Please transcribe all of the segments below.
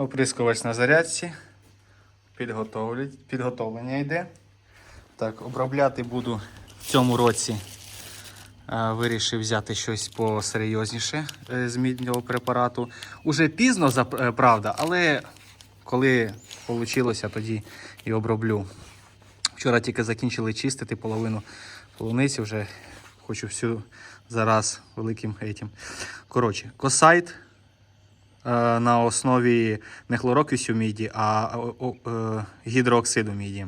Оприскувач на зарядці. Підготовлення йде. Так, обробляти буду в цьому році. Е, Вирішив взяти щось посерйозніше е, з мідного препарату. Уже пізно, е, правда, але коли вийшло, тоді і оброблю. Вчора тільки закінчили чистити половину полуниці, вже хочу всю зараз великим етім. Коротше, косайт на основі не хлорокисю міді, а е, гідрооксиду міді.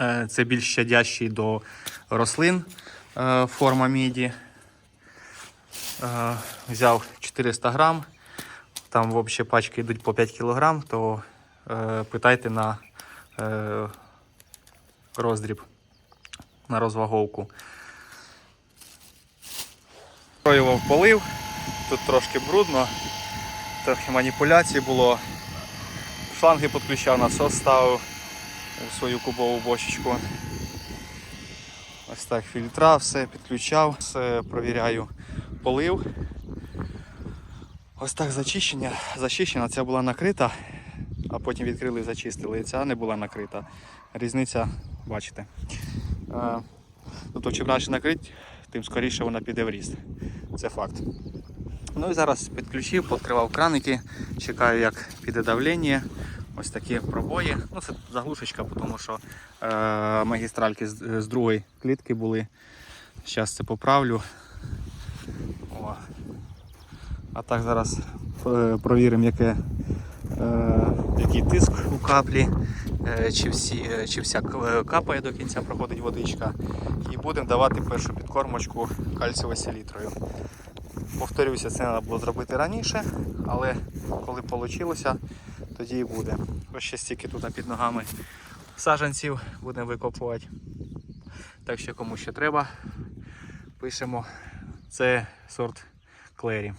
Е, Це більш щадящий до рослин е, форма міді. Е, Взяв 400 грам. Там взагалі пачки йдуть по 5 кг, то е, питайте на е, роздріб, на розваговку. Проював полив, тут трошки брудно, трохи маніпуляцій було. Шланги підключав, насос ставив у свою кубову бочечку. Ось так фільтра, все підключав, все провіряю полив. Ось так зачищення. Зачищена, ця була накрита, а потім відкрили і зачистили. І ця не була накрита. Різниця, бачите. Е, Тобто, чим раніше накрить, тим скоріше вона піде в ріст. Це факт. Ну і зараз підключив, відкривав краники, чекаю, як піде давлення. Ось такі пробої. Ну, це заглушечка, тому що е, магістральки з, з другої клітки були. Зараз це поправлю. О. А так зараз е, провіримо, яке, е, який тиск у каплі, е, чи, всі, е, чи вся капає до кінця проходить водичка. І будемо давати першу підкормочку кальцієвою селітрою. Повторюся, це треба було зробити раніше, але коли вийшло, тоді і буде. Ось ще стільки тут під ногами саджанців будемо викопувати. Так що кому ще треба, пишемо. Це сорт клері.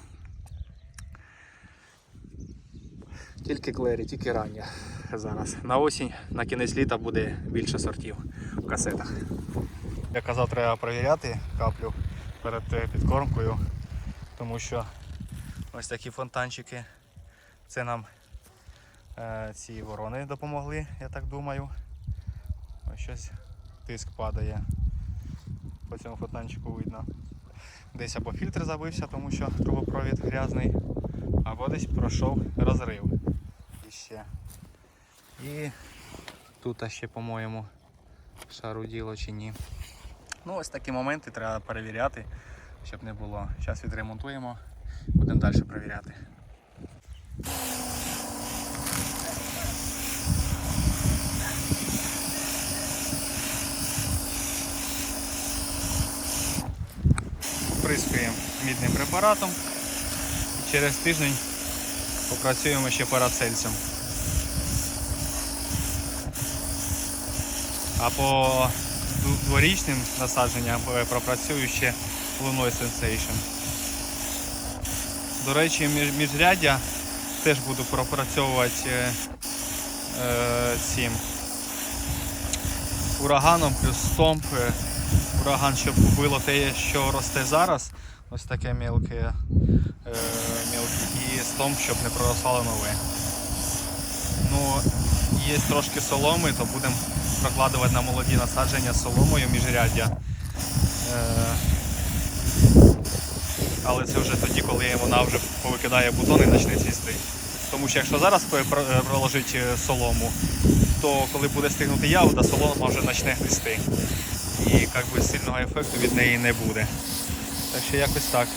Тільки клері, тільки рання зараз. На осінь, на кінець літа буде більше сортів в касетах. Я казав, треба перевіряти каплю перед е, підкормкою, тому що ось такі фонтанчики. Це нам е, ці ворони допомогли, я так думаю. Ось щось тиск падає. По цьому фонтанчику видно. Десь або фільтр забився, тому що трубопровід грязний, або десь пройшов розрив. І ще. І тут ще, по-моєму, шару діло чи ні. Ну, ось такі моменти треба перевіряти, щоб не було. Зараз відремонтуємо, будемо далі перевіряти. Прискуємо мідним препаратом і через тиждень попрацюємо ще парацельцем. А по дворічним насадженням е, пропрацюю ще луною Sensation. До речі, між- міжряддя теж буду пропрацьовувати е, е, цим ураганом плюс стомп. Е, Ураган, щоб вбило те, що росте зараз, ось таке мілке, е, мілке, і стомп, щоб не проросло нове. Ну, є трошки соломи, то будемо прокладувати на молоді насадження соломою міжряддя. Е, але це вже тоді, коли вона вже повикидає бутони і почне цвісти. Тому що якщо зараз проложити е, солому, то коли буде стигнути ягода, солома вже почне гнисти. І як сильного ефекту від неї не буде. Так що якось так.